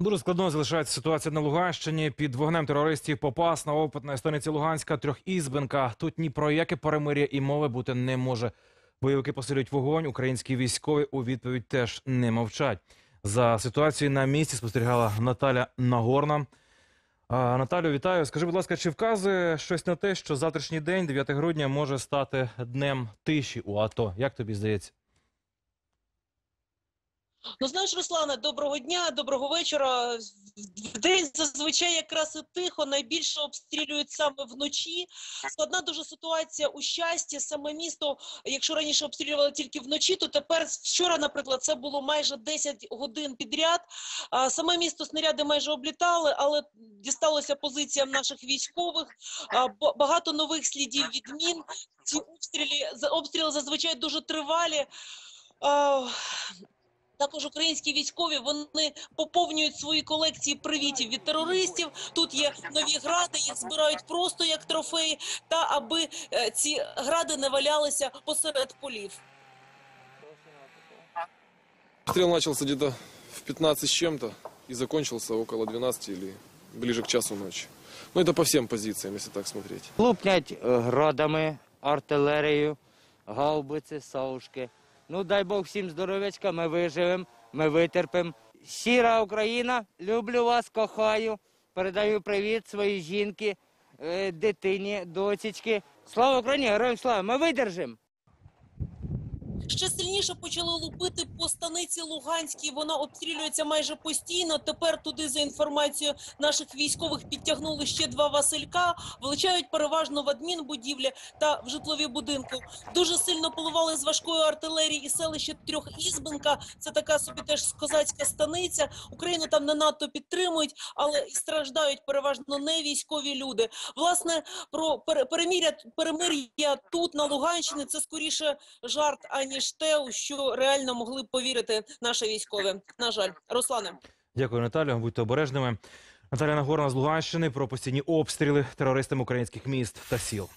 Дуже складною залишається ситуація на Луганщині. Під вогнем терористів Попасна, опитна станиця Луганська, трьохізбинка. Тут ні про яке перемир'я і мови бути не може. Бойовики посилюють вогонь. Українські військові у відповідь теж не мовчать. За ситуацією на місці спостерігала Наталя Нагорна. А, Наталю, вітаю. Скажи, будь ласка, чи вказує щось на те, що завтрашній день, 9 грудня, може стати днем тиші у АТО? Як тобі здається? Ну, знаєш, Руслане, доброго дня, доброго вечора. В день зазвичай якраз і тихо, найбільше обстрілюють саме вночі. Складна дуже ситуація у щасті. Саме місто, якщо раніше обстрілювали тільки вночі, то тепер вчора, наприклад, це було майже 10 годин підряд. Саме місто снаряди майже облітали, але дісталося позиціям наших військових. Багато нових слідів від мін. Ці обстріли, обстріли зазвичай дуже тривалі. Також українські військові вони поповнюють свої колекції привітів від терористів. Тут є нові гради, їх збирають просто як трофеї, та аби е, ці гради не валялися посеред полів. Стрел начался где-то в 15 с чем-то и закончился около 12 или ближе к часу ночи. Ну, это по всем позициям, если так смотреть. Лупнять е, градами, артилерією, гаубиці, саушки. Ну, дай Бог всім здоров'ячка, ми виживемо, ми витерпимо. Щира Україна, люблю вас, кохаю. Передаю привіт своїй жінки, е, дитині, дочечки. Слава Україні, героям слава! Ми видержимо! Ще сильніше почали лупити по станиці Луганській. Вона обстрілюється майже постійно. Тепер туди, за інформацією наших військових, підтягнули ще два Василька. Влучають переважно в адмінбудівлі та в житлові будинки. Дуже сильно поливали з важкої артилерії і селище Трьохізбенка. Це така собі теж козацька станиця. Україну там не надто підтримують, але і страждають переважно не військові люди. Власне, про пере- перемир'я перемир'я тут на Луганщині це скоріше жарт, аніж те, у що реально могли б повірити наші військові. На жаль, Руслане. Дякую, Наталю. Будьте обережними. Наталя Нагорна з Луганщини про постійні обстріли терористами українських міст та сіл.